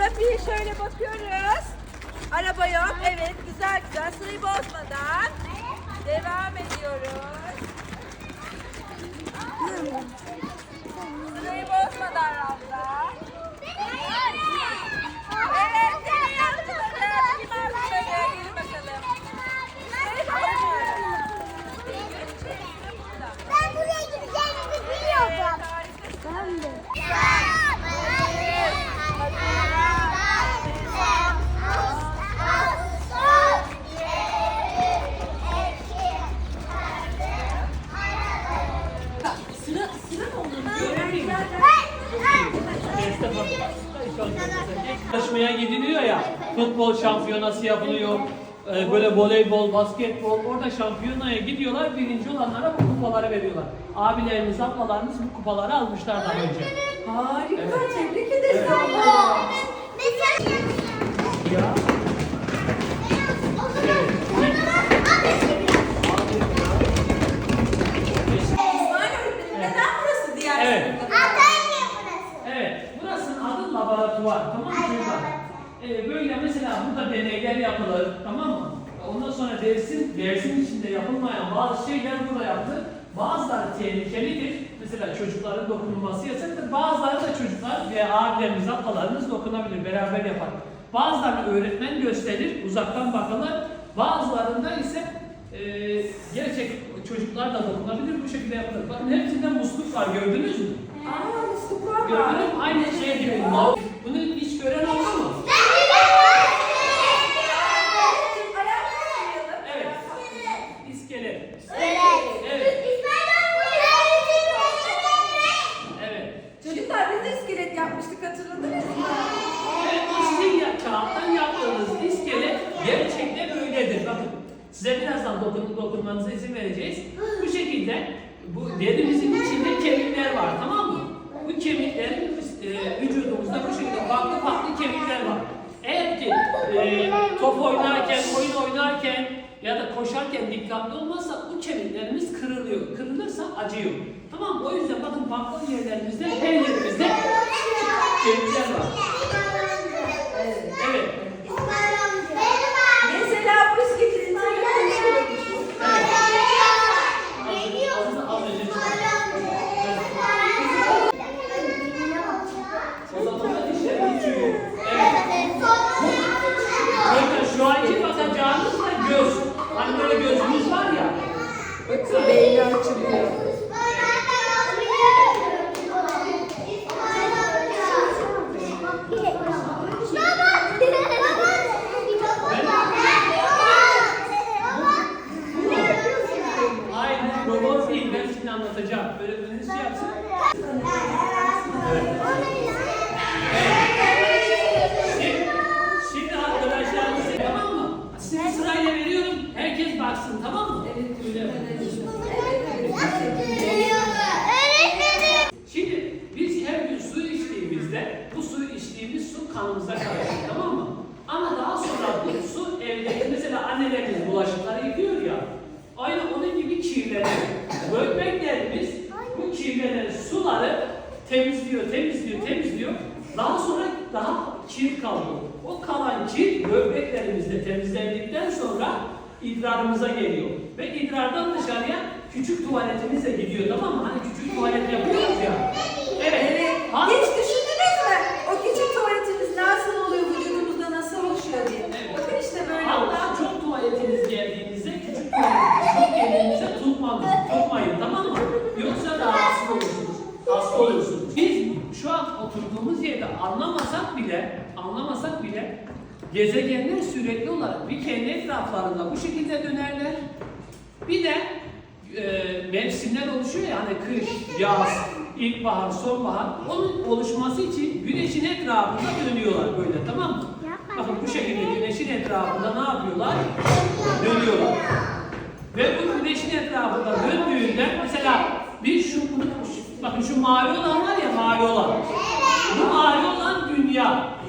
Trafiğe şöyle bakıyoruz. Araba yok. Evet güzel güzel. Sırayı bozmadan. Devam ediyoruz. Sırayı bozmadan Ramza. Evet, seni yaptıları. Kim aldıları? Gelin bakalım. Sırayı bozmuyoruz. Ben buraya gideceğimizi biliyordum. Ben de. Yarışmaya gidiliyor ya, futbol şampiyonası yapılıyor, e, böyle voleybol, basketbol, orada şampiyonaya gidiyorlar, birinci olanlara bu kupaları veriyorlar. Abileriniz, ablalarınız bu kupaları almışlar daha önce. Harika. Evet. Tebrik ederiz Evet. abla. Ya. Burası diğer Evet. sınıfta? Evet, burasının adı laboratuvar, tamam mı çocuklar? Ee, böyle mesela burada deneyler yapılır, tamam mı? Ondan sonra dersin, dersin içinde yapılmayan bazı şeyler burada yapılır. Bazıları tehlikelidir. Mesela çocukların dokunulması yasaktır. Bazıları da çocuklar ve abilerimiz, ablalarımız dokunabilir, beraber yapar. Bazılarını öğretmen gösterir, uzaktan bakılır. Bazılarında ise e, gerçek çocuklar da dokunabilir, bu şekilde yapılır. Bakın hepsinde musluk var, gördünüz mü? Aa, musluklar var. Gördünüz mü? Aynı şey gibi. Bunu hiç gören oldu mu? Evet. İskelet. Evet. Evet. Çocuklar biz de iskelet yapmıştık hatırladınız mı? Evet, sizin ya, kağıttan yaptığınız iskelet gerçekten öyledir. Bakın size birazdan dokun, dokunmanıza izin vereceğiz. Bu şekilde bu derimizin içinde kemikler var tamam mı? E, vücudumuzda bu şekilde farklı farklı kemikler var. Eğer ki e, top oynarken, oyun oynarken ya da koşarken dikkatli olmazsa bu kemiklerimiz kırılıyor. Kırılırsa acıyor. Tamam? O yüzden bakın farklı yerlerimizde, her kemikler var. Evet. Mesela bu iskeletin Az önce çıktı. O zaman da dişlerimiz çürüyor. Evet. Bakın şu anki bakacağınız da göz. Hani böyle gözümüz var ya. Bakın beyni açılıyor. Hayır, robot değil. Ben şimdi anlatacağım. Böyle önünüzü yapsın. Şimdi, şimdi tamam mı? Sizi sırayla veriyorum. Herkes baksın tamam mı? Evet. Öyle. Şimdi biz her gün su içtiğimizde bu suyu içtiğimiz su kanımıza karışır tamam mı? Ama daha sonra bu su evde mesela annelerimiz bulaşıkları yıkıyor ya. Aynı onun gibi kirlenir. Böbreklerimiz bu kirlenen suları temizliyor, temizliyor, temizliyor. Daha sonra daha kir kalıyor. O kalan kir böbreklerimizde temizlendikten sonra idrarımıza geliyor. Ve idrardan dışarıya küçük tuvaletimize gidiyor tamam mı? Hani küçük tuvalet yapıyoruz ya. Evet. Evet. Hiç düşündünüz mü? O küçük tuvaletimiz nasıl oluyor, vücudumuzda nasıl oluşuyor diye. Evet. Bakın işte böyle Hatta oldu. çok tuvaletiniz geldiğinizde küçük tuvalet çok geldiğinizde tutmayın, tutmayın tamam mı? Yoksa rahatsız olursunuz, hasta olursunuz. Biz şu an yerde anlamasak bile, anlamasak bile gezegenler sürekli olarak bir kendi etraflarında bu şekilde dönerler. Bir de e, mevsimler oluşuyor ya hani kış, yaz, ilkbahar, sonbahar. Onun oluşması için güneşin etrafında dönüyorlar böyle tamam mı? Bakın bu şekilde güneşin etrafında ne yapıyorlar? Dönüyorlar. Ve bu güneşin etrafında döndüğünde mesela bir şu- bakın şu mavi olan var ya mavi olan. Bu mavi olan dünya.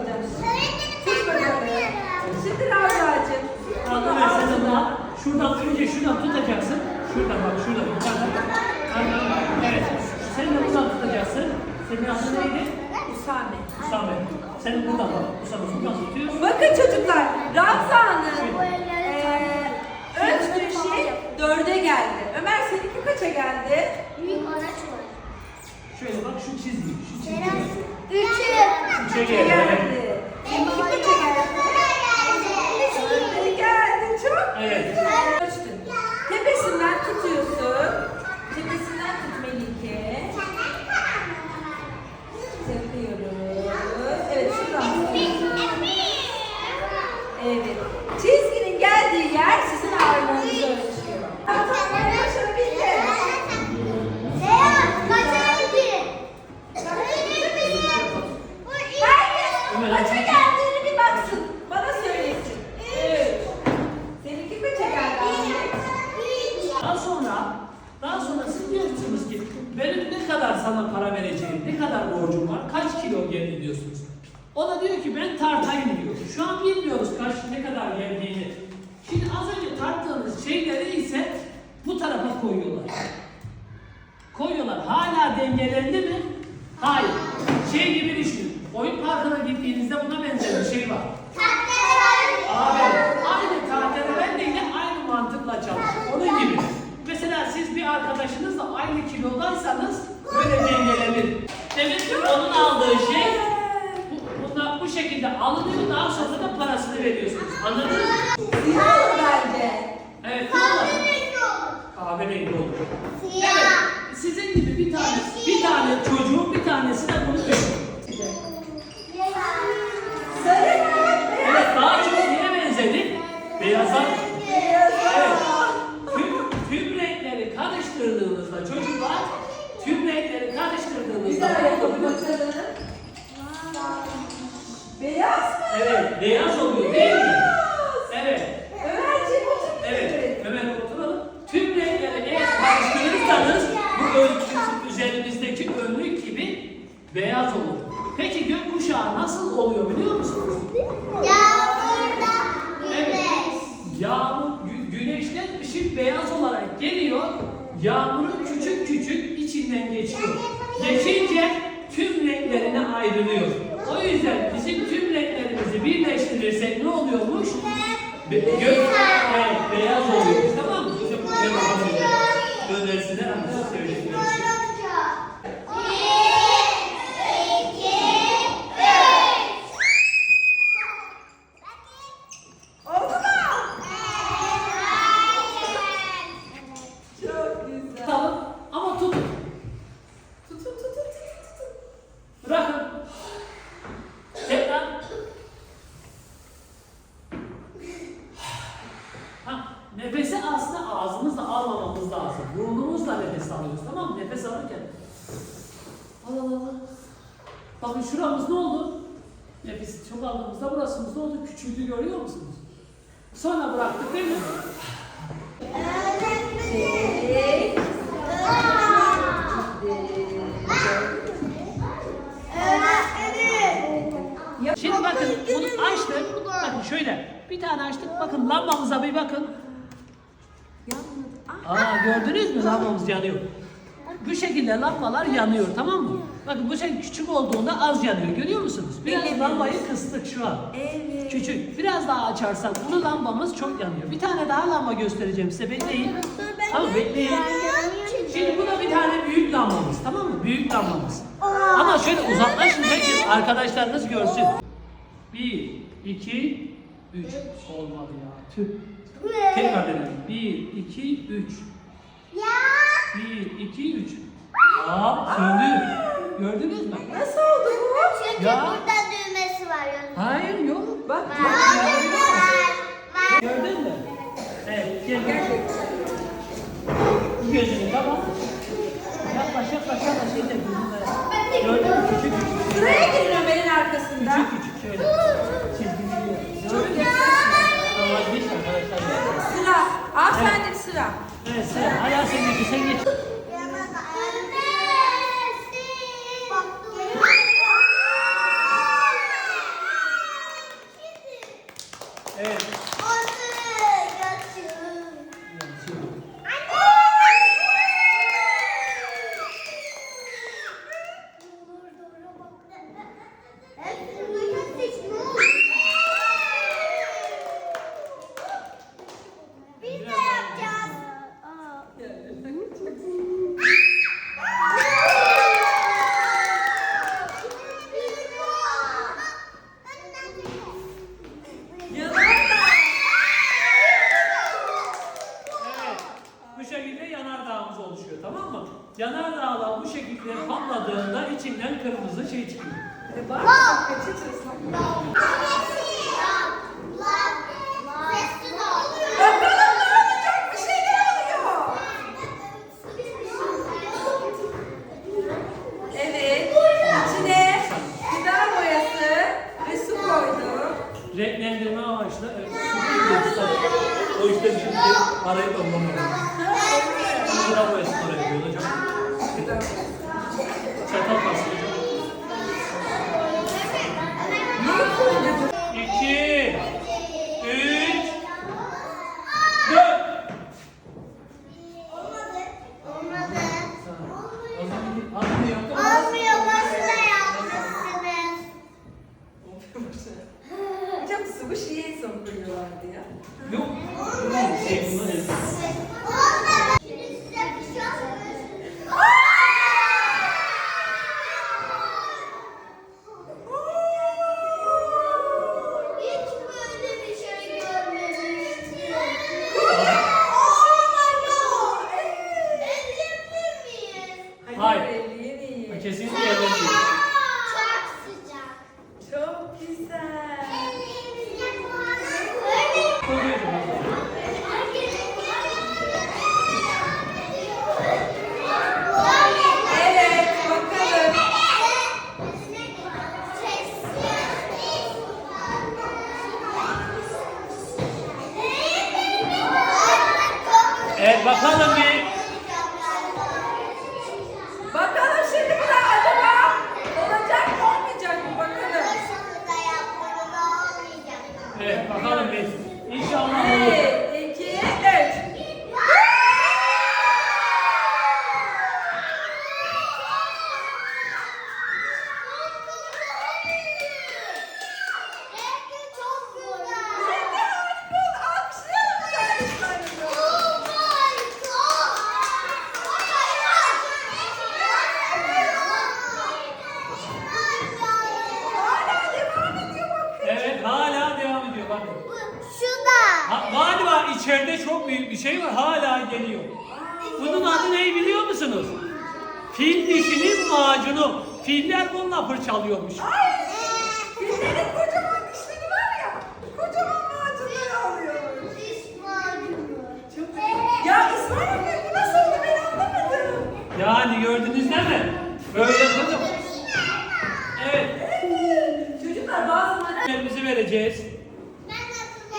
alacağım şimdi. Sus bakalım. Şimdi Ravzacığım. Bunu tutacaksın. Şuradan bak şuradan yukarıdan. Aynen. Evet. Tutacaksın. Senin adın neydi? Usame. Usame. Sen buradan bak. Usame buradan tutuyorsun. Bakın çocuklar. Ravza'nın eee ölçtürüşü geldi. Ömer seninki kaça geldi? Şöyle bak şu çizgi. Şu çizgi. Üçü. Üçe geldi. Benim baba üçe geldi. Üçe geldi. Çok güzel. Evet. şeyleri ise bu tarafa koyuyorlar. Koyuyorlar. Hala dengelerinde mi? Hayır. Şey gibi düşünün. Oyun parkına gittiğinizde buna benzer bir şey var. pitadas. Yağmurun küçük küçük içinden geçiyor. Geçince tüm renklerine ayrılıyor. O yüzden bizim tüm renklerimizi birleştirirsek ne oluyormuş? Gök şuramız ne oldu? Nefesi çok aldığımızda burasımız ne oldu? Küçüldü görüyor musunuz? Sonra bıraktık değil mi? Şimdi bakın bunu açtık. Bakın şöyle. Bir tane açtık. Bakın lambamıza bir bakın. Aa gördünüz mü lambamız yanıyor. Bu şekilde lambalar yanıyor tamam mı? Bakın bu şekilde küçük olduğunda az yanıyor görüyor musunuz? Biraz lambayı kıstık şu an. Evet. Küçük. Biraz daha açarsak bunu lambamız çok yanıyor. Bir tane daha lamba göstereceğim size bekleyin. Tamam bekleyin. Şimdi bu da bir tane büyük lambamız tamam mı? Büyük lambamız. Ama şöyle uzaklaşın herkes arkadaşlarınız görsün. Bir, iki, üç. Olmadı ya. Tüh. Tekrar denelim. Bir, iki, üç. Bir, iki, üç. Aa söndü. Gördünüz mü? Nasıl oldu bu? Ya. burada düğmesi var. Hayır yok. Bak. Gördün mü? Evet gel gel. Gözünü kapat. Yaklaş yaklaş yaklaş. Yeter gözünü. Gördün mü? Küçük küçük. Sıraya girin Ömer'in arkasında. Küçük küçük şöyle. Çizgili yiyor. Gördün mü? Tamam geç arkadaşlar. Sıra. Aferin sıra. Evet sen ayağı sen geç. Sen geç. Evet. Biz de yapacağız. Evet. Bu şekilde yanardağımız oluşuyor tamam mı? Yanardağlar bu şekilde içinden kırmızı şey çıkıyor. E bak. Kaçırırsan. Değil mi? Böyle kocaman. Evet. Çocuklar bazı madde... Elimizi vereceğiz.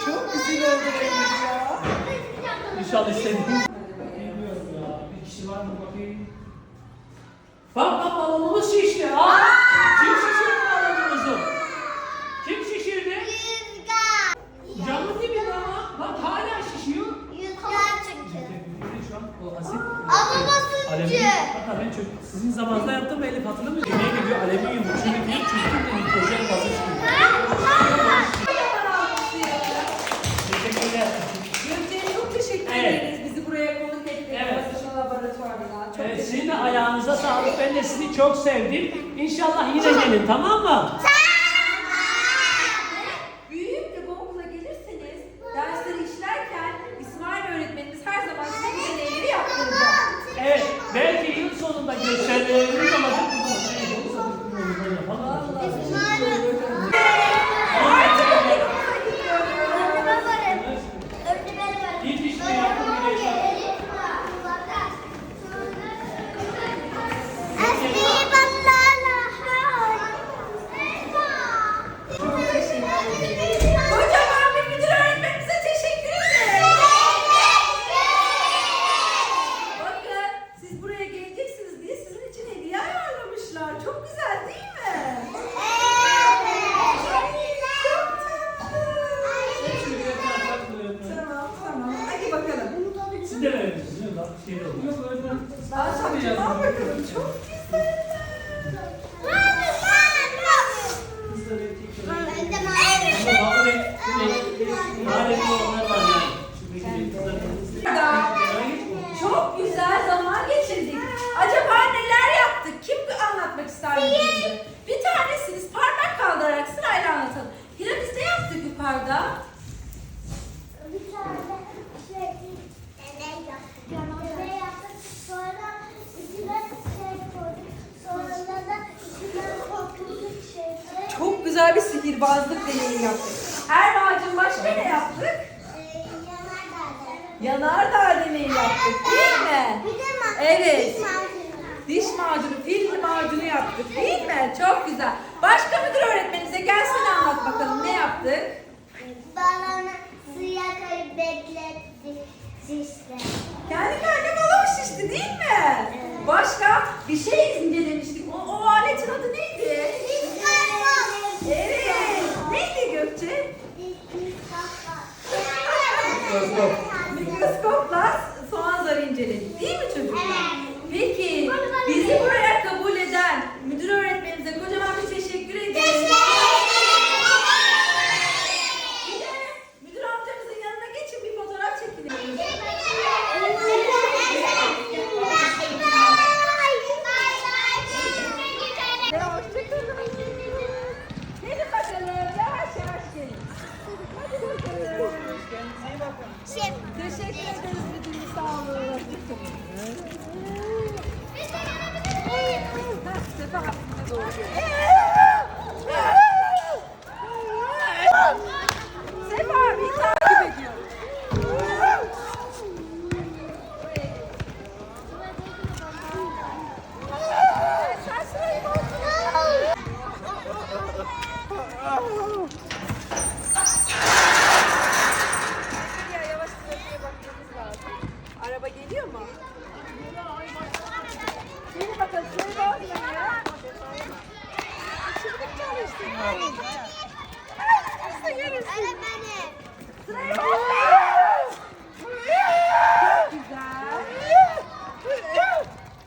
Çok güzel oldu benim ya. İnşallah istediğiniz. Bilmiyorum ya. Bir kişi var mı bakayım. Bak bak balonumuz şişti. Aa! Kim şişirdi balonumuzu? Kim şişirdi? Canlı gibi ama. Bak hala şişiyor. Şu an o asit. Alüminyum. Hatta ben çok sizin zamanında yaptım ve Elif hatırlamıyor. Ne gibi alüminyum. Çünkü değil çünkü de nitrojen. Kocaman alkışlayalım. Teşekkürler. Gökçe'ye çok teşekkür Evet. ederiz. Bizi buraya konuk ettiğiniz Evet. laboratuvarına. Çok Evet, teşekkür sizin de ayağınıza sağlık. Ben de sizi çok sevdim. İnşallah yine gelin tamam mı? Büyüyüp de bu okula gelirseniz dersleri işlerken İsmail öğretmenimiz her zaman size bu deneyleri yaptıracak. Evet, belki yıl sonunda gösterilerimiz olacak. Yapalım. Artık okulumuza gidiyoruz. İlk işte yaptım bile yaptım. Kocaman bir müdür öğretmenimize teşekkür ederim. Bakın siz buraya geleceksiniz diye sizin için hediye ayarlamışlar. Çok güzel değil mi? Tamam tamam. Hadi bakalım. Siz de verirsiniz değil mi? Bak şey de olur. Yok öyle. Al bakalım. Çok güzel. Kız da belki Ama bazı renk, renk, daha renkli olanlar var yani. Şuradaki renk kızların- Daha Çok güzel zaman geçirdik. Acaba neler yaptık? Kim anlatmak ister bize? Bir tanesiniz parmak kaldırarak sırayla anlatalım. Hira biz ne yaptık yukarıda? Çok güzel bir sihirbazlık deneyimi yaptık. Her ağacın başka ne yaptık? Yanardağ deneyimi yaptık değil mi? Evet. Diş macunu, fil macunu yaptık değil mi? Çok güzel. Başka müdür öğretmenimize gelsene anlat bakalım ne yaptık? Balonu suya koyup beklettik şişte. Kendi kendine balon şişti değil mi? Başka bir şey incelemiştik. O, o aletin adı neydi? Evet. Neydi Gökçe? Mikroskopla soğan zarı inceledik değil mi çocuklar? Peki bizi buraya